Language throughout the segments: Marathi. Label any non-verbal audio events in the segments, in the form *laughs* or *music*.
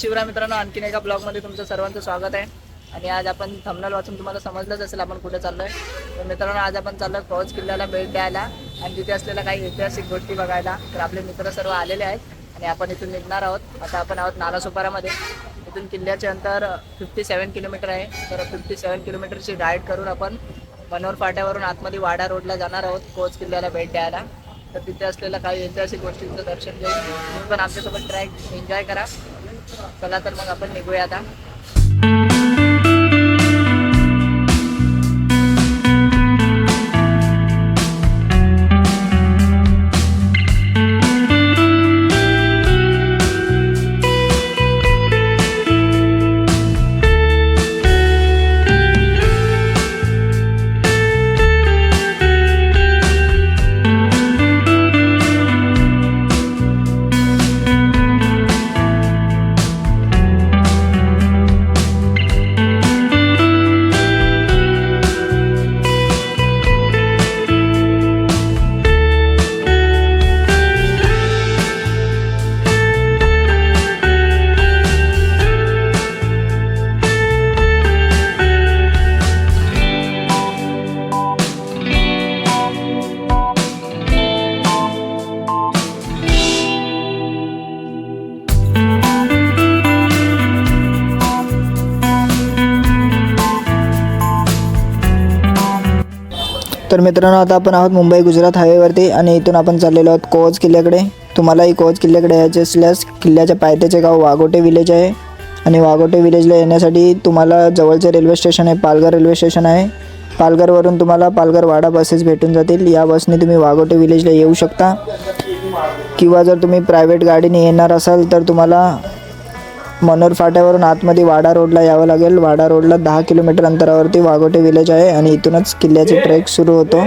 शिवराय मित्रांनो आणखीन एका ब्लॉगमध्ये तुमचं सर्वांचं स्वागत आहे. आणि आज आपण थंबनेल वाचून तुम्हाला समजलंच असेल आपण कुठे चाललोय. तर मित्रांनो आज आपण चाललोय कवच किल्ल्याला भेट द्यायला. आणि तिथे असलेल्या काही ऐतिहासिक गोष्टी बघायला. तर आपले मित्र सर्व आलेले आहेत. आणि आपण इथून निघणार आहोत. आता आपण आहोत नालासोपारामध्ये. इथून किल्ल्याचे अंतर फिफ्टी सेवन किलोमीटर आहे. तर फिफ्टी सेवन किलोमीटरची राईड करून आपण मनोर फाट्यावरून आतमध्ये वाडा रोडला जाणार आहोत. कोच किल्ल्याला भेट द्यायला. तर तिथे असलेल्या काही ऐतिहासिक गोष्टींचं दर्शन घेऊन तुम्ही पण आमच्यासोबत ट्रॅक एन्जॉय करा. चला तर मग आपण निघूया आता. तर मित्रांनो आता आपण आहोत मुंबई गुजरात हायवेवरती आणि इथून आपण चाललेलो आहोत कोच किल्ल्याकडे. तुम्हालाही कोच किल्ल्याकडे यायचे असल्यास किल्ल्याच्या पायथ्याचे गाव वाघोटे विलेज आहे. आणि वाघोटे विलेजला येण्यासाठी तुम्हाला जवळचे रेल्वे स्टेशन आहे पालघर रेल्वे स्टेशन आहे. पालघरवरून तुम्हाला पालघर वाडा बसेस भेटून जातील. या बसने तुम्ही वाघोटे विलेजला येऊ शकता. किंवा जर तुम्ही प्रायव्हेट गाडीने येणार असाल तर तुम्हाला मनोर फाट्यावरून आतमध्ये वाडा रोडला यावं लागेल. वाडा रोडला दहा किलोमीटर अंतरावरती वाघोटे विलेज आहे आणि इथूनच किल्ल्याचे ट्रेक सुरू होतो.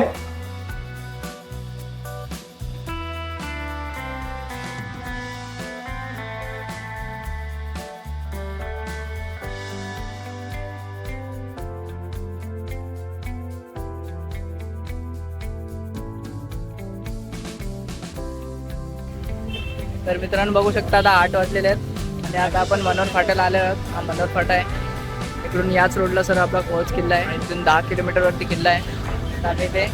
तर मित्रांनो बघू शकता आता आठ वाजलेले आहेत. आणि आता आपण मनोर फाट्याला आले आहोत. हा मनोर फाटा आहे. इकडून याच रोडला सर आपला कोच किल्ला आहे. इथून दहा किलोमीटरवरती किल्ला आहे. आम्ही ते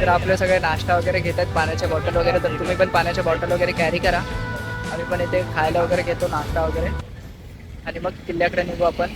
तर आपले सगळे नाश्ता वगैरे घेत आहेत पाण्याच्या बॉटल वगैरे. तर तुम्ही पण पाण्याच्या बॉटल वगैरे कॅरी करा. आम्ही पण इथे खायला वगैरे घेतो नाश्ता वगैरे. आणि मग किल्ल्याकडे निघू आपण.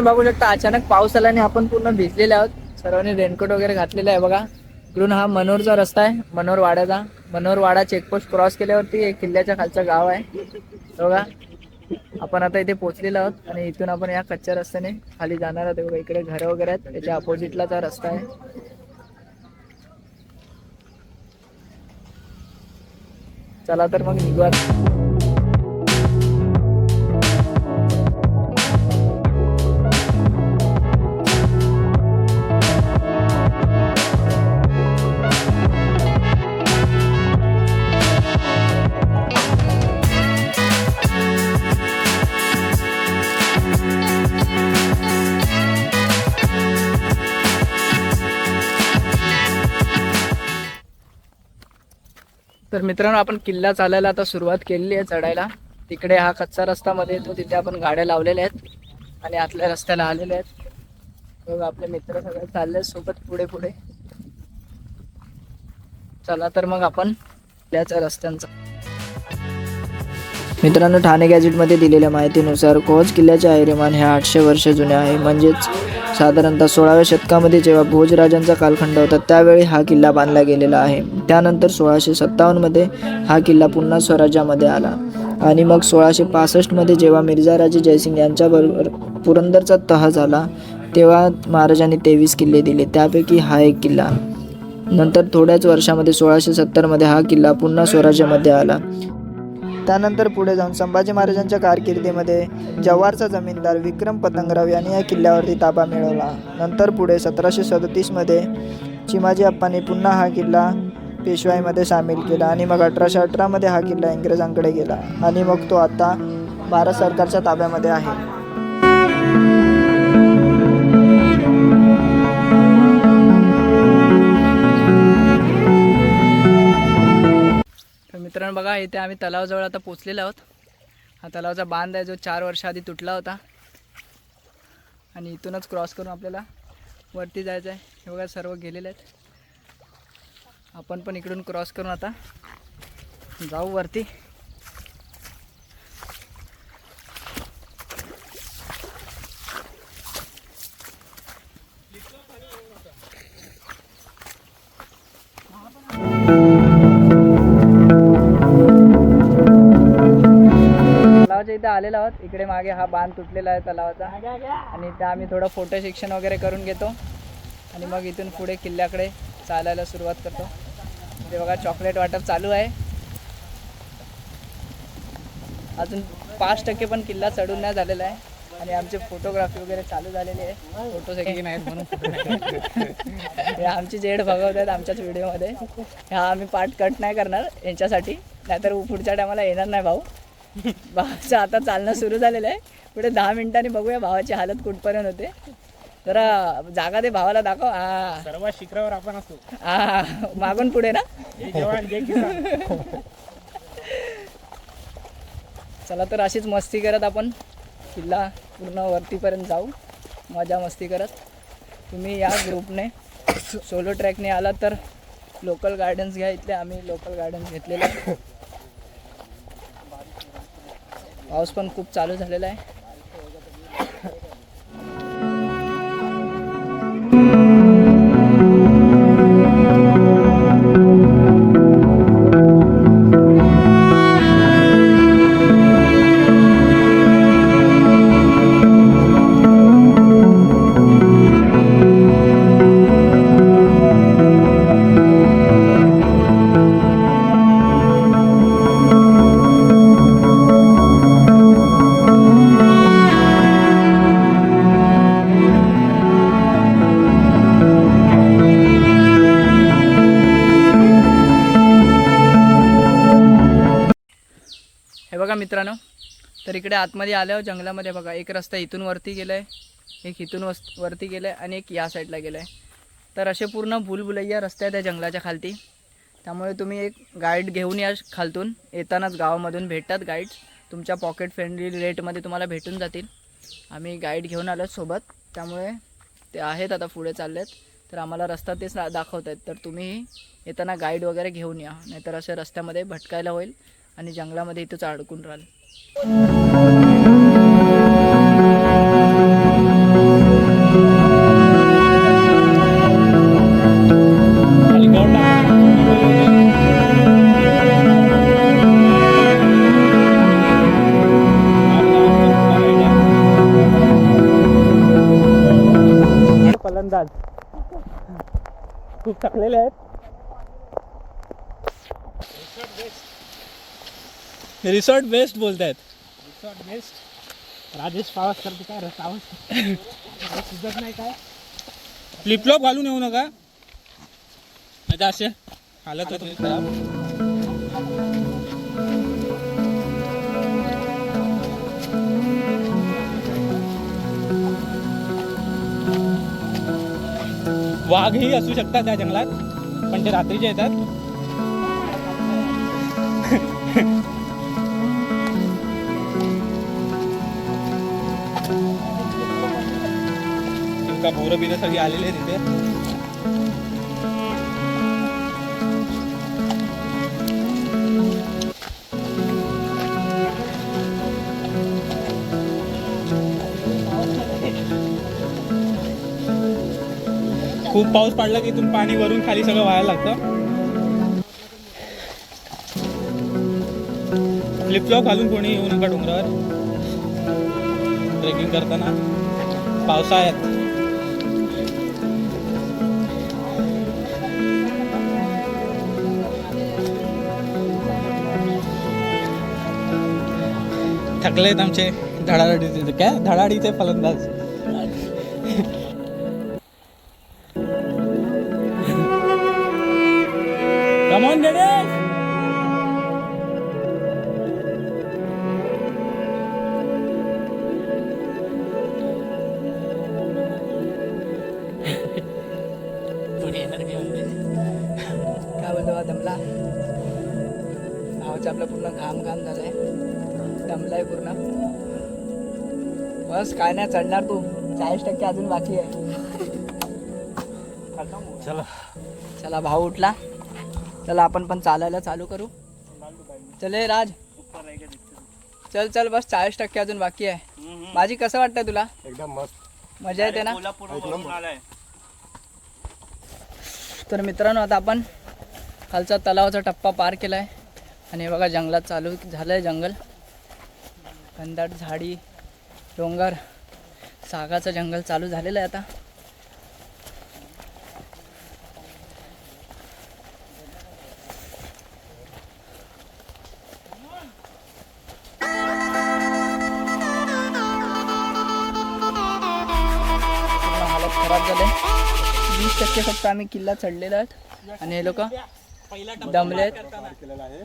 मित्रांनो बघू शकता अचानक पाऊस आल्याने आपण पूर्ण भिजलेले आहोत. सर्वांनी रेनकोट वगैरे घातलेला आहे बघा. इकडून हा मनोरचा रस्ता आहे मनोर वाड्याचा. मनोर वाडा चेकपोस्ट क्रॉस केल्यावरती एक किल्ल्याच्या खालचं गाव आहे. बघा. आपण आता इथे पोहोचलेलो आहोत आणि इथून आपण या कच्च्या रस्त्याने खाली जाणार आहोत. बघा इकडे घरं वगैरे आहेत. त्याच्या अपोजिटलाच हा रस्ता आहे. चला तर मग निघूया तर मित्रांनो आपण किल्ला चालायला आता सुरुवात केलेली आहे चढायला. तिकडे हा कच्चा रस्ता मध्ये येतो तिथे आपण गाड्या लावलेल्या आहेत आणि आतल्या रस्त्याला आलेले आहेत. बघ आपले मित्र सगळे चालले सोबत पुढे पुढे. चला तर मग आपण किल्ल्याच्या रस्त्यांचा. मित्रांनो ठाणे गॅजेटमध्ये दिलेल्या माहितीनुसार कोच किल्ल्याचे आयरिमान हे आठशे वर्ष जुने आहे. म्हणजेच साधारणतः सोळाव्या शतकामध्ये जेव्हा भोजराजांचा कालखंड होता त्यावेळी हा किल्ला बांधला गेलेला आहे. त्यानंतर सोळाशे सत्तावन्नमध्ये हा किल्ला पुन्हा स्वराज्यामध्ये आला आणि मग सोळाशे पासष्टमध्ये जेव्हा मिर्झाराजे जयसिंग यांच्याबरोबर पुरंदरचा तह झाला तेव्हा महाराजांनी तेवीस किल्ले दिले. त्यापैकी हा एक किल्ला. नंतर थोड्याच वर्षामध्ये सोळाशे सत्तरमध्ये हा किल्ला पुन्हा स्वराज्यामध्ये आला. त्यानंतर पुढे जाऊन संभाजी महाराजांच्या कारकिर्दीमध्ये जव्हारचा जमीनदार विक्रम पतंगराव यांनी या किल्ल्यावरती ताबा मिळवला. नंतर पुढे सतराशे सदतीसमध्ये चिमाजी अप्पांनी पुन्हा हा किल्ला पेशवाईमध्ये सामील केला आणि मग अठराशे अठरामध्ये हा किल्ला इंग्रजांकडे गेला आणि मग तो आता भारत सरकारच्या ताब्यामध्ये आहे. मित्रांनो बघा इथे आम्ही तलावाजवळ आता पोचलेलो आहोत. हा तलावाचा बांध आहे जो चार वर्ष आधी तुटला होता. आणि इथूनच क्रॉस करून आपल्याला वरती जायचं आहे हे बघा सर्व गेलेले आहेत. आपण पण इकडून क्रॉस करून आता जाऊ वरती. तलावाच्या इथे आलेलो आहोत. इकडे मागे हा बांध तुटलेला आहे तलावाचा. आणि इथे आम्ही थोडं फोटो शिक्षण वगैरे करून घेतो. आणि मग इथून पुढे किल्ल्याकडे चालायला सुरुवात करतो. इथे बघा चॉकलेट वाटप चालू आहे. अजून पाच टक्के पण किल्ला चढून नाही झालेला आहे. आणि आमचे फोटोग्राफी वगैरे चालू झालेली आहे. फोटो सेटिंग आहेत म्हणून. हे आमची जेड भगवत आहेत आमच्याच व्हिडिओमध्ये हा आम्ही पार्ट कट नाही करणार यांच्यासाठी. नाहीतर पुढच्या टायमाला येणार नाही भाऊ. *laughs* भावाचं आता चालणं सुरू झालेलं आहे. पुढे दहा मिनिटांनी बघूया भावाची हालत कुठपर्यंत होते. जरा जागा दे भावाला दाखव. हा सर्वात शिखरावर आपण असतो हा मागून पुढे ना. जय जवान जय किसान. चला तर अशीच मस्ती करत आपण किल्ला पूर्ण वरतीपर्यंत जाऊ. मजा मस्ती करत. तुम्ही या ग्रुपने सोलो ट्रॅकने आलात तर लोकल गार्डन्स घ्या इथले. आम्ही लोकल गार्डन्स घेतलेले. पाऊस पण खूप चालू झालेला आहे. तिकडे इकडे आतमध्ये आल्यावर जंगलामध्ये बघा एक रस्ता इथून वरती गेला आहे एक इथून वस वरती गेला आहे आणि एक या साईडला गेला आहे तर असे पूर्ण भूलभुलैया रस्ते आहेत त्या जंगलाच्या खालती. त्यामुळे तुम्ही एक गाईड घेऊन या खालतून. येतानाच गावामधून भेटतात गाईड तुमच्या पॉकेट फ्रेंडली रेटमध्ये तुम्हाला भेटून जातील. आम्ही गाईड घेऊन आलो सोबत. त्यामुळे ते आहेत आता पुढे चाललेत. तर आम्हाला रस्ता तेच दाखवत आहेत तर तुम्ही येताना गाईड वगैरे घेऊन या. नाहीतर अशा रस्त्यामध्ये भटकायला होईल आणि जंगलामध्ये इथंच अडकून राहील. फलंदाज खूप टाकलेले आहेत रिसॉर्ट बेस्ट बोलत आहेत रिसॉर्ट बेस्ट राजेश पावस करते काय सुचत नाही काय? फ्लिपफ्लॉप घालून येऊ नका. आता असे हालत होते. खराब वाघही असू शकतात त्या जंगलात पण ते रात्रीचे येतात का पोरं बिरं सगळी आलेली आहे तिथे खूप पाऊस पडला की इथून पाणी वरून खाली सगळं व्हायला लागतं. फ्लिपफ्लॉप घालून कोणी येऊ नका डोंगरावर. ट्रेकिंग करताना. पावसाळ्यात. थकलेत आमचे धडाडीचे काय? धडाडीचे फलंदाज. नाही चढणार तू. चाळीस टक्के अजून बाकी आहे. चला. चला भाऊ उठला. चला आपण पण चालायला चालू करू. चले राज. चल चल बस. चाळीस टक्के अजून बाकी आहे. माझी कसं वाटतं तुला? एकदम मस्त. मजा येते ना? तर मित्रांनो आता आपण खालचा तलावाचा टप्पा पार केला आहे आणि हे बघा जंगलात चालू झालं आहे जंगल. घनदाट झाडी डोंगर. सागाचं जंगल चालू झालेलं आहे आता. खराब झाले. वीस टक्के फक्त आम्ही किल्ला चढलेला आहेत. आणि हे लोक आहेत.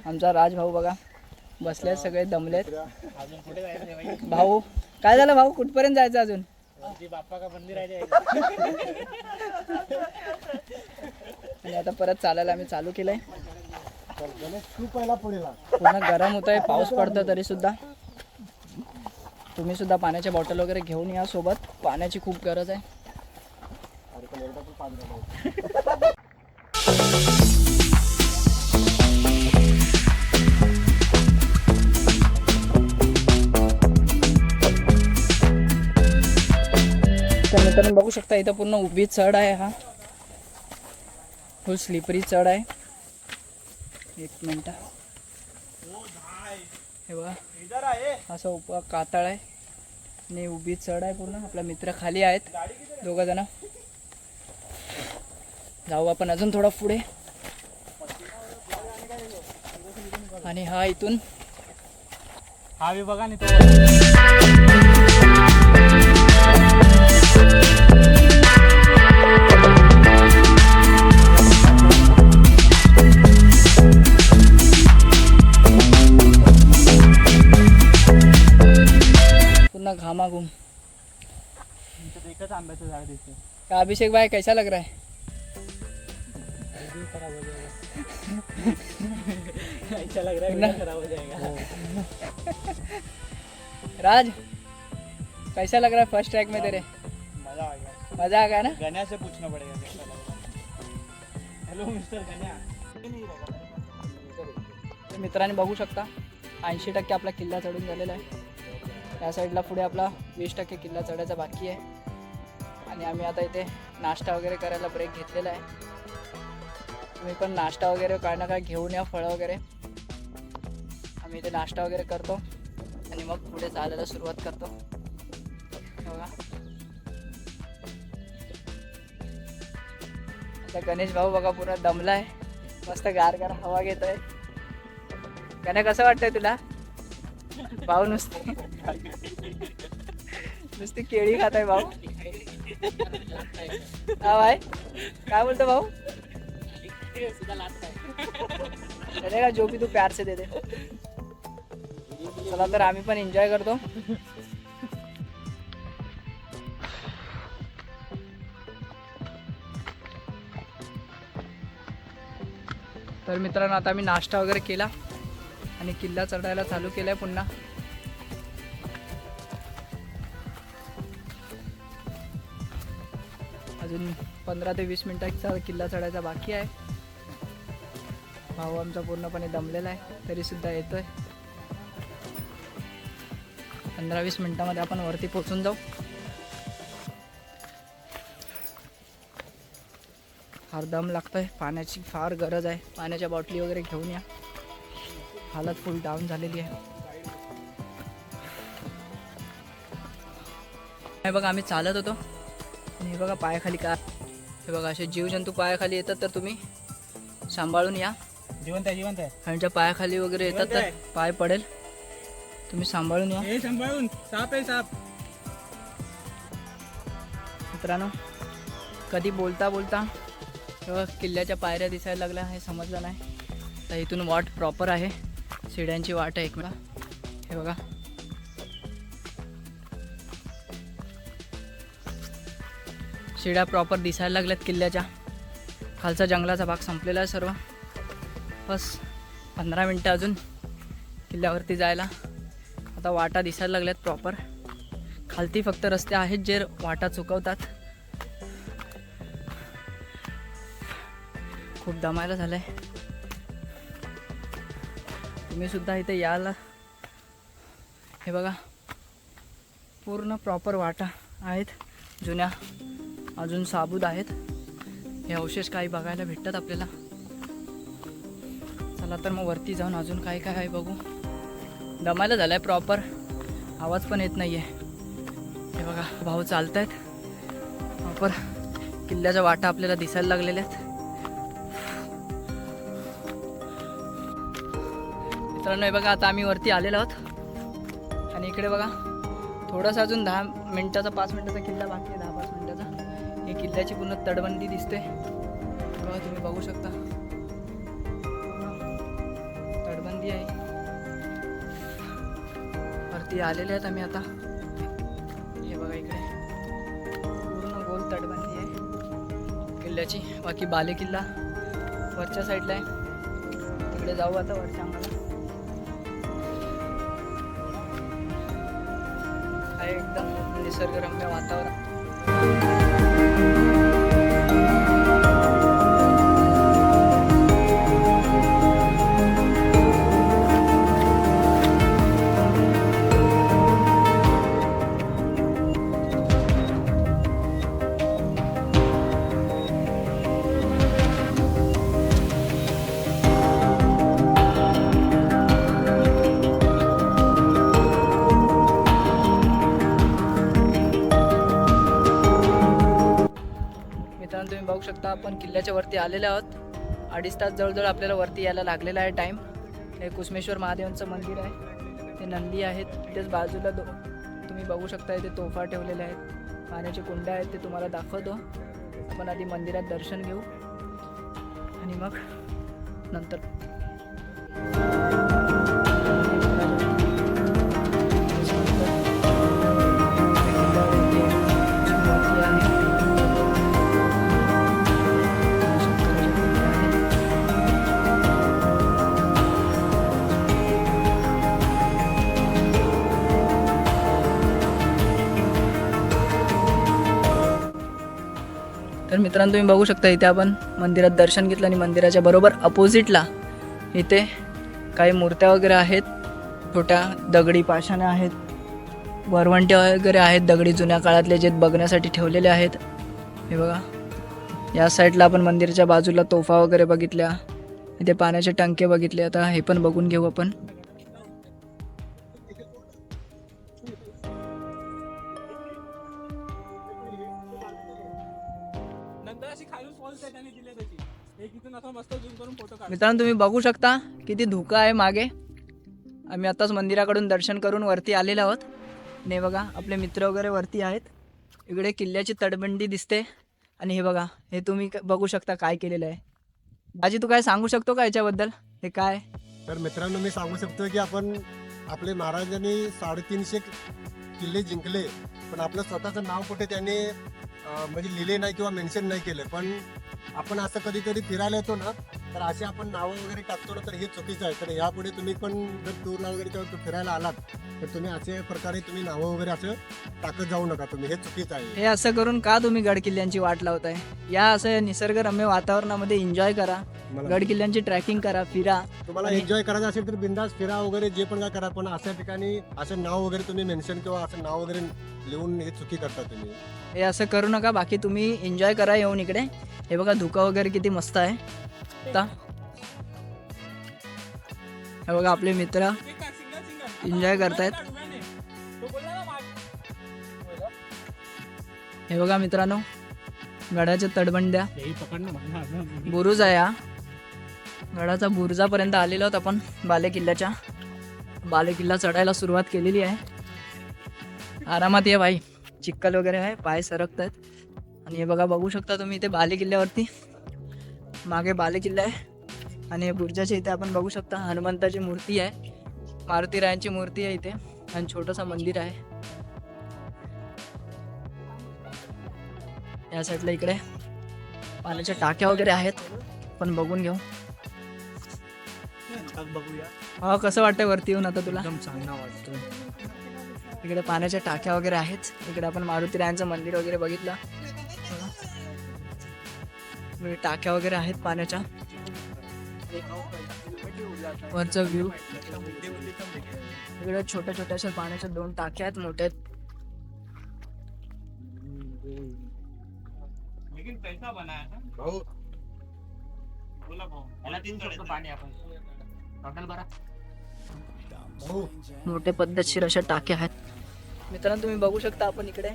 आमचा राजभाऊ बघा. बसले सगळे दमलेत भाऊ काय झालं भाऊ? कुठपर्यंत जायचं अजून? आणि आता परत चालायला आम्ही चालू केलंय. तू पहिला पुढे लाग पूर्ण गरम होत आहे पाऊस पडतो तरी सुद्धा. तुम्ही सुद्धा पाण्याच्या बॉटल वगैरे घेऊन या सोबत. पाण्याची खूप गरज आहे. बघू शकता इथं पूर्ण उभी चढ आहे हा. फुल स्लिपरी चढ आहे. एक मिनटं. हे बघा. असं उप कातळ आहे. आणि उभी चढ आहे पूर्ण. आपला मित्र खाली आहेत. दोघं जण. जाऊ आपण अजून थोडा पुढे. आणि हा इथून. हा बी बघा. घामाघूम आंब्याचं झाड दिसतं अभिषेक भाई कैसा लग रहा है? *laughs* ऐसा लग रहा है खराब हो जाएगा. राज कैसा लग रहा है फ़र्स्ट ट्रैक में तेरे? मजा आ गया। मजा आ गया ना? गन्या से पूछना पड़ेगा हेलो मिस्टर गन्या। तर मित्रांनी बघू शकता ऐंशी टक्के आपला किल्ला चढून झालेला आहे. त्या साईडला पुढे आपला वीस टक्के किल्ला चढायचा बाकी आहे. आणि आम्ही आता इथे नाश्ता वगैरे करायला ब्रेक घेतलेला आहे. तुम्ही पण नाश्ता वगैरे काय ना काय घेऊन या फळं वगैरे. आम्ही इथे नाश्ता वगैरे करतो. आणि मग पुढे चालायला सुरुवात करतो. बघा. आता गणेश भाऊ बघा पूर्ण दमला आहे मस्त गार गार हवा घेतोय. गण्या कसं वाटतंय तुला? भाऊ नुसते. नुसती केळी खात आहे भाऊ. हा भाई. काय बोलतो भाऊ? का जो भी तू प्यार से दे दे. चला तर आम्ही पण एन्जॉय करतो. तर मित्रांनो आता आम्ही नाश्ता वगैरे केला आणि किल्ला चढायला चालू केलाय पुन्हा. अजून पंधरा ते वीस मिनिटाचा किल्ला चढायचा बाकी आहे. भाऊ आमचा पूर्णपणे दमलेला आहे तरीसुद्धा येतोय. पंधरा वीस मिनिटामध्ये आपण वरती पोचून जाऊ. फार दम लागतोय पाण्याची फार गरज आहे. पाण्याच्या बॉटली वगैरे घेऊन या. हालत फुल डाऊन झालेली आहे. हे बघा आम्ही चालत होतो. आणि हे बघा पायाखाली का हे बघा असे जीवजंतू पायाखाली येतात तर तुम्ही सांभाळून या. जिवंत आहे जिवंत आहे. ह्यांच्या पायाखाली वगैरे येतात तर पाय पडेल. तुम्ही सांभाळून या. हे सांभाळून. साप आहे साप. मित्रांनो कधी बोलता बोलता किल्ल्याच्या पायऱ्या दिसायला लागल्या हे समजलं नाही. तर इथून वाट प्रॉपर आहे. शिड्यांची वाट आहे एक मिनिट हे बघा. शिड्या प्रॉपर दिसायला लागल्यात किल्ल्याच्या. खालचा जंगलाचा भाग संपलेला आहे सर्व. बस पंधरा मिनटं अजून किल्ल्यावरती जायला. आता वाटा दिसायला लागल्यात प्रॉपर खालती फक्त रस्ते आहेत जे वाटा चुकवतात. खूप दमायला झालंय. तुम्ही सुद्धा इथे याल. हे बघा पूर्ण प्रॉपर वाटा आहेत जुन्या अजून साबूत आहेत. हे अवशेष काही बघायला भेटतात आपल्याला. चला तर मग वरती जाऊन अजून काय काय आहे बघू. दमायला झालाय प्रॉपर आवाज पण येत नाही आहे हे बघा भाऊ चालत आहेत प्रॉपर किल्ल्याच्या वाटा आपल्याला दिसायला लागलेल्या आहेत. मित्रांनो हे बघा आता आम्ही वरती आलेलो आहोत. आणि इकडे बघा थोडंसं अजून दहा मिनिटाचा पाच मिनिटाचा किल्ला बाकी आहे दहा पाच मिनिटाचा. ही किल्ल्याची पूर्ण तडबंदी दिसते. बघा तुम्ही बघू शकता. तडबंदी आहे. वरती आलेले आहेत आम्ही आता. हे बघा इकडे. पूर्ण गोल तटबंदी आहे. किल्ल्याची. बाकी बाले किल्ला वरच्या साईडला आहे. तिकडे जाऊ आता वरच्या आम्हाला निसर्गरम्य वातावरण. आता आपण किल्ल्याच्या वरती आलेले आहोत. अडीच तास जवळजवळ आपल्याला वरती यायला लागलेला आहे टाईम हे कुसमेश्वर महादेवांचं मंदिर आहे. ते नंदी आहेत. तिथेच बाजूला दो तुम्ही बघू शकता इथे तोफा ठेवलेल्या आहेत. पाण्याचे कुंड आहेत ते तुम्हाला दाखवतो. आपण आधी मंदिरात दर्शन घेऊ. आणि मग नंतर. तर मित्रांनो तुम्ही बघू शकता इथे आपण मंदिरात दर्शन घेतलं आणि मंदिराच्या बरोबर अपोजिटला इथे काही मूर्त्या वगैरे आहेत छोट्या दगडी पाषाणं आहेत वरवंटे वगैरे आहेत दगडी जुन्या काळातले जे बघण्यासाठी ठेवलेले आहेत. हे बघा या साईडला आपण मंदिराच्या बाजूला तोफा वगैरे बघितल्या इथे पाण्याचे टंके बघितले आता हे पण बघून घेऊ आपण. मित्रांनो तुम्ही बघू शकता किती धुका आहे मागे. आम्ही आत्ताच मंदिराकडून दर्शन करून वरती आलेलो आहोत. नाही बघा आपले मित्र वगैरे वरती आहेत. इकडे किल्ल्याची तटबंदी दिसते. आणि हे बघा हे तुम्ही क- बघू शकता काय केलेलं आहे. बाजी तू काय सांगू शकतो का याच्याबद्दल? हे काय? तर मित्रांनो मी सांगू शकतो की आपण आपले महाराजांनी साडेतीनशे किल्ले जिंकले. पण आपलं स्वतःचं नाव कुठे त्यांनी म्हणजे लिहिले नाही किंवा मेन्शन नाही केलं. पण आपण असं कधीतरी फिरायला येतो ना तर असे आपण नावं वगैरे टाकतो ना तर हे चुकीचं आहे. तर यापुढे तुम्ही पण जर टूरला वगैरे किंवा फिरायला आलात तर तुम्ही असे प्रकारे तुम्ही नावं वगैरे असं टाकत जाऊ नका तुम्ही. हे चुकीचं आहे. हे असं करून का तुम्ही गड किल्ल्यांची वाट लावताय? या असं निसर्गरम्य वातावरणामध्ये एन्जॉय करा. मला गड किल्ल्यांची ट्रॅकिंग करा फिरा. तुम्हाला आणि- एन्जॉय करायचं असेल तर बिंदास फिरा वगैरे जे पण काय करा पण अशा ठिकाणी असं नाव वगैरे तुम्ही मेन्शन किंवा असं नाव वगैरे लिहून हे चुकी करता तुम्ही. हे असं करू नका बाकी तुम्ही एन्जॉय करा येऊन इकडे. हे बघा धुका वगैरे किती मस्त आहे. आता हे बघा आपले मित्र एन्जॉय करतायत. हे बघा मित्रांनो गडाच्या तडबंड्या बुरुज आहे हा. गडाचा बुरुजापर्यंत आलेलो आहोत आपण बाले किल्ल्याच्या बाले किल्ला चढायला सुरुवात केलेली आहे. आरामात ये भाई. चिक्कल वगैरे आहे पाय सरकत आहेत आणि हे बघा बघू शकता तुम्ही इथे बाले किल्ल्यावरती मागे बाले किल्ला आहे. आणि बुरुजाच्या इथे आपण बघू शकता हनुमंताची मूर्ती आहे. मारुती रायांची मूर्ती आहे इथे. आणि छोटंसं मंदिर आहे. या साईडला इकडे. पाण्याच्या टाक्या वगैरे आहेत. पण बघून घेऊ. बघूया. हा कसं वाटतंय वरती येऊन आता तुला? चांगला वाटतोय. इकडे पाण्याच्या टाक्या वगैरे आहेत. इकडे आपण मारुती रायांचं मंदिर वगैरे बघितलं. इकडे टाक्या वगैरे आहेत पाण्याच्या. वरचा व्ह्यू इकडे छोट्या छोट्याशा पाण्याच्या दोन टाक्या आहेत मोठ्या मोठे पद्धतशीर अशा टाक्या आहेत. मित्रांनो तुम्ही बघू शकता आपण इकडे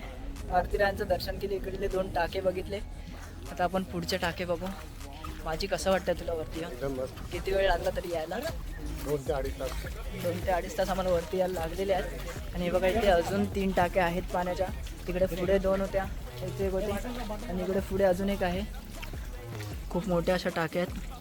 आरतीरायांचं दर्शन केले. इकडले दोन टाके बघितले. आता आपण पुढचे टाके बघू. माझी कसं वाटतंय तुला वरती किती वेळ लागला तरी यायला? दोन ते अडीच तास. दोन ते अडीच तास आम्हाला वरती यायला लागलेले आहेत. आणि हे बघा इथे अजून तीन टाक्या आहेत पाण्याच्या. तिकडे पुढे दोन होत्या इथे एक होती. आणि इकडे पुढे अजून एक आहे. खूप मोठ्या अशा टाक्या आहेत.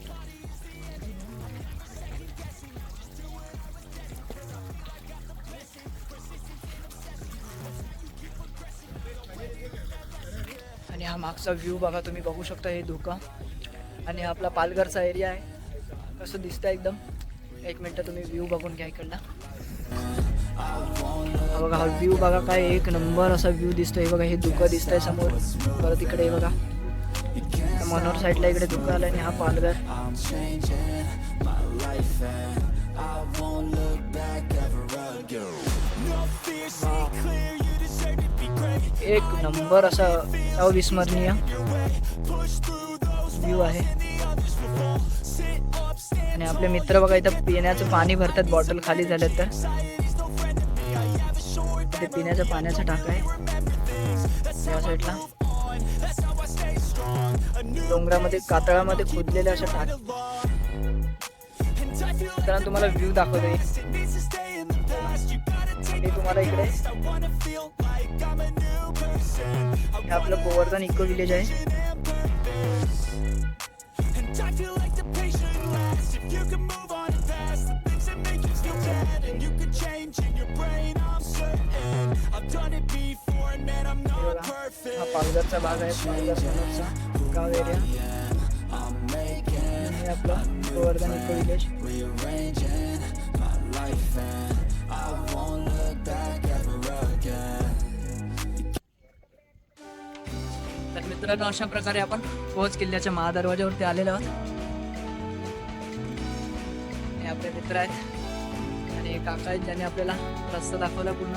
मागचा व्ह्यू बघा तुम्ही बघू शकता हे धुकं. आणि हा आपला पालघरचा एरिया आहे. कसं दिसतं एकदम. एक मिनटं तुम्ही व्ह्यू बघून घ्या इकडला हा बघा हा व्ह्यू बघा काय एक नंबर असा व्ह्यू दिसतोय. बघा हे धुकं दिसतंय समोर. परत इकडे बघा. मनोहर साईडला इकडे धुकं आलं आणि हा पालघर. एक नंबर असा अविस्मरणीय व्ह्यू आहे. आणि आपले मित्र बघा इथं पिण्याचं पाणी भरतात बॉटल खाली झालं तर. ते पिण्याच्या पाण्याचा टाका आहे. या साईडला डोंगरामध्ये कातळामध्ये खोदलेल्या अशा टाक. कारण तुम्हाला व्ह्यू दाखवतोय. तुम्हाला इकडे. हे आपलं गोवर्धन इको विलेज आहे हे बघा, हा पालघरचा भाग आहे पालघर समोरचा गाव एरिया हे आपलं गोवर्धन इको विलेज मित्रांनो अशा प्रकारे आपण पोहोच किल्ल्याच्या महादरवाज्यावरती आलेलो आहोत. हे आपले मित्र आहेत. आणि काका आहेत ज्यांनी आपल्याला रस्ता दाखवला पूर्ण.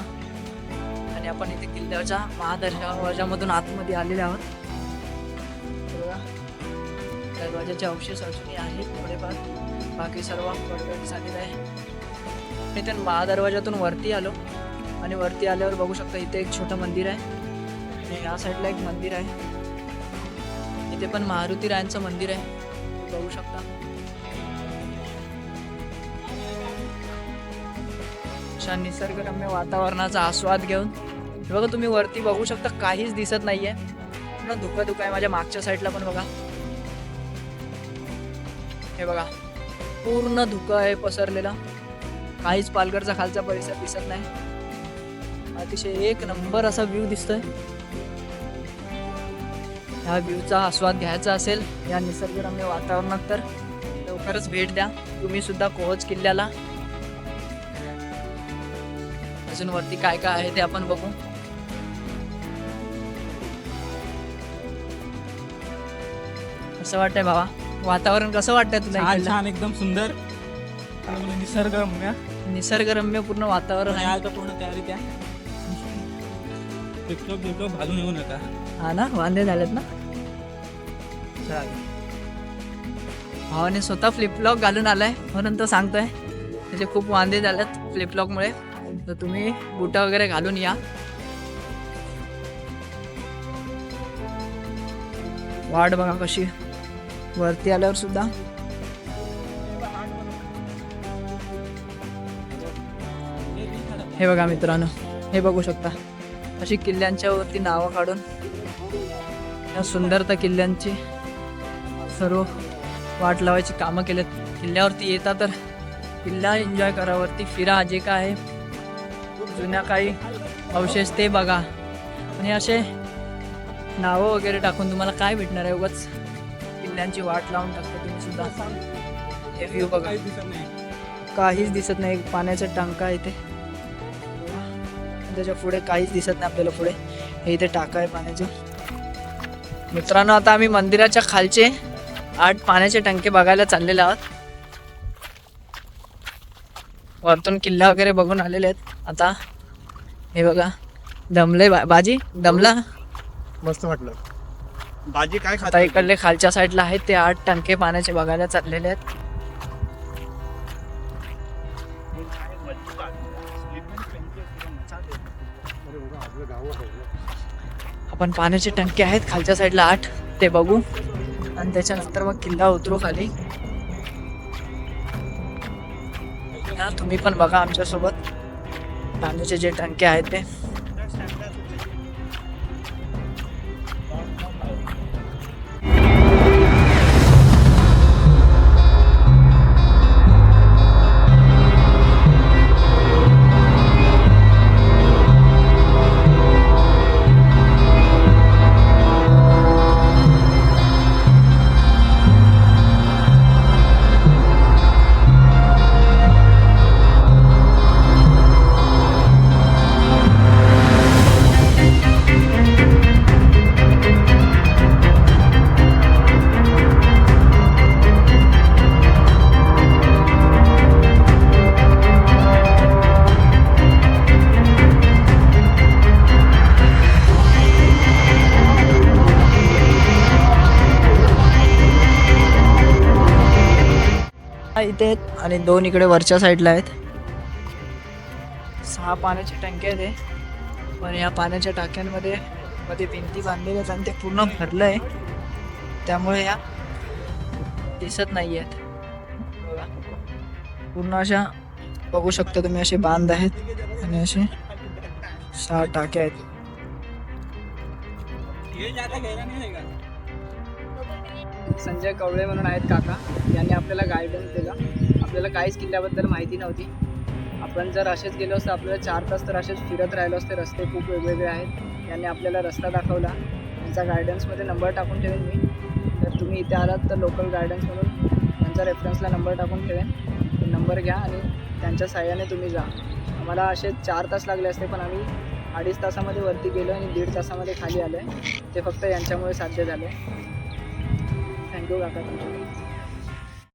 आणि आपण इथे किल्ल्याच्या महादरवाजामधून आतमध्ये आलेले आहोत. दरवाजाचे अवशेष अजूनही आहेत थोडेफार. बाकी सर्व पडगड झालेलं आहे. इथे महादरवाजातून वरती आलो. आणि वरती आल्यावर बघू शकता इथे एक छोटं मंदिर आहे. आणि या साईडला एक मंदिर आहे. इथे पण मारुती रायांचं मंदिर आहे. बघू शकता. अशा निसर्गरम्य वातावरणाचा आस्वाद घेऊन. हे बघा तुम्ही वरती बघू शकता काहीच दिसत नाहीये. पूर्ण धुका धुका आहे माझ्या मागच्या साईडला पण बघा. हे बघा पूर्ण धुकं आहे पसरलेला. काहीच पालघरचा खालचा परिसर दिसत नाही. अतिशय एक नंबर असा व्ह्यू दिसतोय. ह्या व्ह्यूचा आस्वाद घ्यायचा असेल या निसर्गरम्य वातावरणात तर. लवकरच भेट द्या. तुम्ही सुद्धा कोहोज किल्ल्याला. अजून वरती काय काय आहे ते आपण बघू. कसं वाटतंय बाबा? वातावरण कसं वाटतंय तुला छान एकदम सुंदर. निसर्गरम्य. निसर्गरम्य पूर्ण वातावरण आहे. पूर्ण तयारी त्या टिकटॉक बिकटॉक घालून येऊ नका. हा ना वांदे झालेत ना? भावाने स्वतः फ्लिपलॉक घालून आलाय म्हणून तो सांगतोय. त्याचे खूप वांदे झालेत फ्लिपलॉकमुळे तर तुम्ही बुटा वगैरे घालून या. वाट बघा कशी वरती आल्यावर सुद्धा. हे बघा मित्रांनो हे बघू शकता. अशी किल्ल्यांच्या वरती नावं काढून या सुंदरता किल्ल्यांची सर्व वाट लावायची कामं केलेत. किल्ल्यावरती येता तर किल्ला एन्जॉय करावरती फिरा. जे काय आहे जुन्या काही अवशेष ते बघा. आणि असे नावं वगैरे टाकून तुम्हाला काय भेटणार आहे? उगाच किल्ल्यांची वाट लावून टाकता तुम्ही सुद्धा. हे व्ह्यू बघा. काहीच दिसत नाही. पाण्याचा टांका इथे. त्याच्या पुढे काहीच दिसत नाही आपल्याला पुढे. हे इथे टाका आहे पाण्याचे. मित्रांनो आता आम्ही मंदिराच्या खालचे आठ पाण्याचे टंके बघायला चाललेले आहोत. वरतून किल्ला वगैरे बघून आलेले आहेत. आता हे बघा दमले बा- बाजी दमला? मस्त वाटलं. भाजी काय आता खाता? इकडले खालच्या साईडला आहेत ते आठ टंके पाण्याचे बघायला चाललेले आहेत. आपण पाण्याचे टंकी आहेत खालच्या साईडला आठ. ते बघू. आणि त्याच्यानंतर मग किल्ला उतरू खाली. तुम्ही पण बघा आमच्यासोबत. पाण्याचे जे टंके आहेत ते. आणि दोन इकडे वरच्या साईडला आहेत. सहा पाण्याच्या टंक्या आहेत पण या पाण्याच्या टाक्यांमध्ये मध्ये भिंती बांधलेल्या आहेत आणि ते पूर्ण भरलं आहे. त्यामुळे या दिसत नाही आहेत. बघा. पूर्ण अशा बघू शकता तुम्ही असे बांध आहेत आणि असे सहा टाके आहेत. संजय कवळे म्हणून आहेत काका. यांनी आपल्याला गायडन्स दिला. आपल्याला काहीच किल्ल्याबद्दल माहिती नव्हती. आपण जर असेच गेलो असतो आपल्याला चार तास तर असेच फिरत राहिलो असते. रस्ते खूप वेगवेगळे आहेत. यांनी आपल्याला रस्ता दाखवला. त्यांचा गायडन्समध्ये नंबर टाकून ठेवेन मी. तर तुम्ही इथे आलात तर लोकल गायडन्स म्हणून त्यांचा रेफरन्सला नंबर टाकून ठेवेन. तो नंबर घ्या आणि त्यांच्या साह्याने तुम्ही जा. आम्हाला असे चार तास लागले असते पण आम्ही अडीच तासामध्ये वरती गेलो आणि दीड तासामध्ये खाली आलो आहे ते फक्त यांच्यामुळे साध्य झाले थँक्यू काका. तुमचे